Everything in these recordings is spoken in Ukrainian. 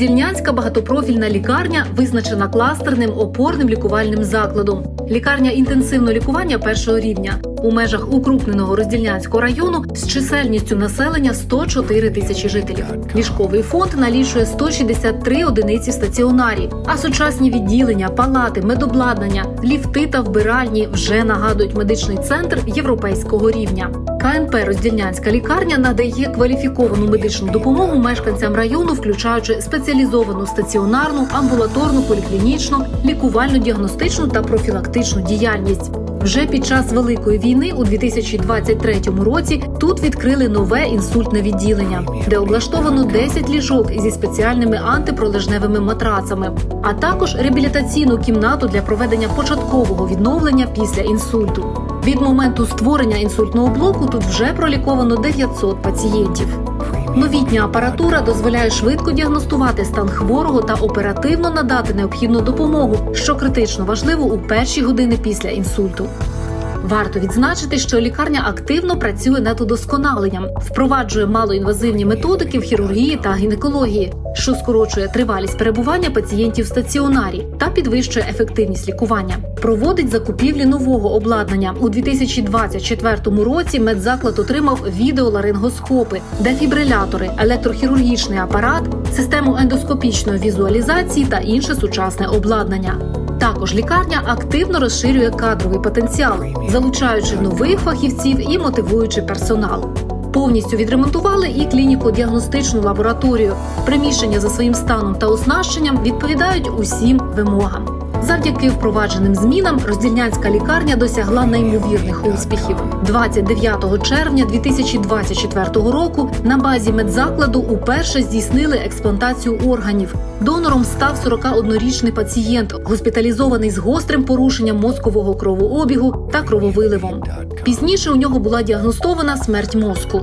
Роздільнянська багатопрофільна лікарня визначена кластерним опорним лікувальним закладом. Лікарня інтенсивного лікування першого рівня у межах укрупненого роздільнянського району з чисельністю населення 104 тисячі жителів. Ліжковий фонд налічує 163 одиниці стаціонарі, а сучасні відділення, палати, медобладнання, ліфти та вбиральні вже нагадують медичний центр європейського рівня. КНП Роздільнянська лікарня надає кваліфіковану медичну допомогу мешканцям району, включаючи спеціалізовану стаціонарну, амбулаторну, поліклінічну, лікувально-діагностичну та профілактичну діяльність. Вже під час великої війни у 2023 році тут відкрили нове інсультне відділення, де облаштовано 10 ліжок зі спеціальними антипролежневими матрацами, а також реабілітаційну кімнату для проведення початкового відновлення після інсульту. Від моменту створення інсультного блоку тут вже проліковано 900 пацієнтів. Новітня апаратура дозволяє швидко діагностувати стан хворого та оперативно надати необхідну допомогу, що критично важливо у перші години після інсульту. Варто відзначити, що лікарня активно працює над удосконаленням, впроваджує малоінвазивні методики в хірургії та гінекології, що скорочує тривалість перебування пацієнтів в стаціонарі та підвищує ефективність лікування. Проводить закупівлі нового обладнання у 2024 році. Медзаклад отримав відеоларингоскопи, дефібрилятори, електрохірургічний апарат, систему ендоскопічної візуалізації та інше сучасне обладнання. Також лікарня активно розширює кадровий потенціал, залучаючи нових фахівців і мотивуючи персонал. Повністю відремонтували і клініко-діагностичну лабораторію. Приміщення за своїм станом та оснащенням відповідають усім вимогам. Завдяки впровадженим змінам роздільнянська лікарня досягла неймовірних успіхів. 29 червня 2024 року на базі медзакладу уперше здійснили експлантацію органів. Донором став 41-річний пацієнт, госпіталізований з гострим порушенням мозкового кровообігу та крововиливом. Пізніше у нього була діагностована смерть мозку.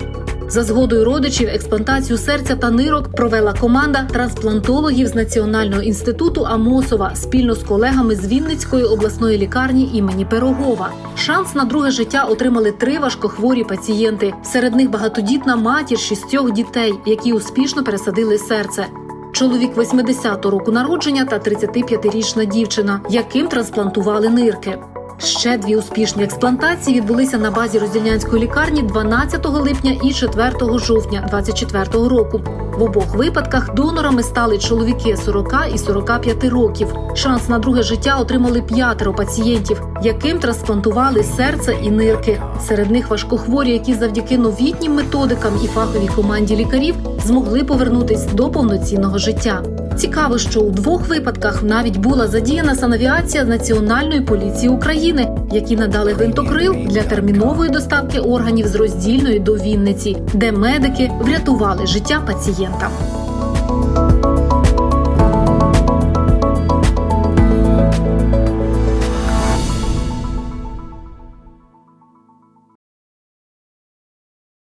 За згодою родичів експлантацію серця та нирок провела команда трансплантологів з Національного інституту Амосова спільно з колегами з Вінницької обласної лікарні імені Пирогова. Шанс на друге життя отримали три важкохворі пацієнти. Серед них багатодітна матір шістьох дітей, які успішно пересадили серце. Чоловік 80-го року народження та 35-річна дівчина, яким трансплантували нирки. Ще дві успішні експлантації відбулися на базі роздільнянської лікарні 12 липня і 4 жовтня 2024 року. В обох випадках донорами стали чоловіки 40 і 45 років. Шанс на друге життя отримали п'ятеро пацієнтів, яким трансплантували серце і нирки. Серед них важкохворі, які завдяки новітнім методикам і фаховій команді лікарів змогли повернутись до повноцінного життя. Цікаво, що у двох випадках навіть була задіяна санавіація Національної поліції України, які надали гвинтокрил для термінової доставки органів з роздільної до Вінниці, де медики врятували життя пацієнта.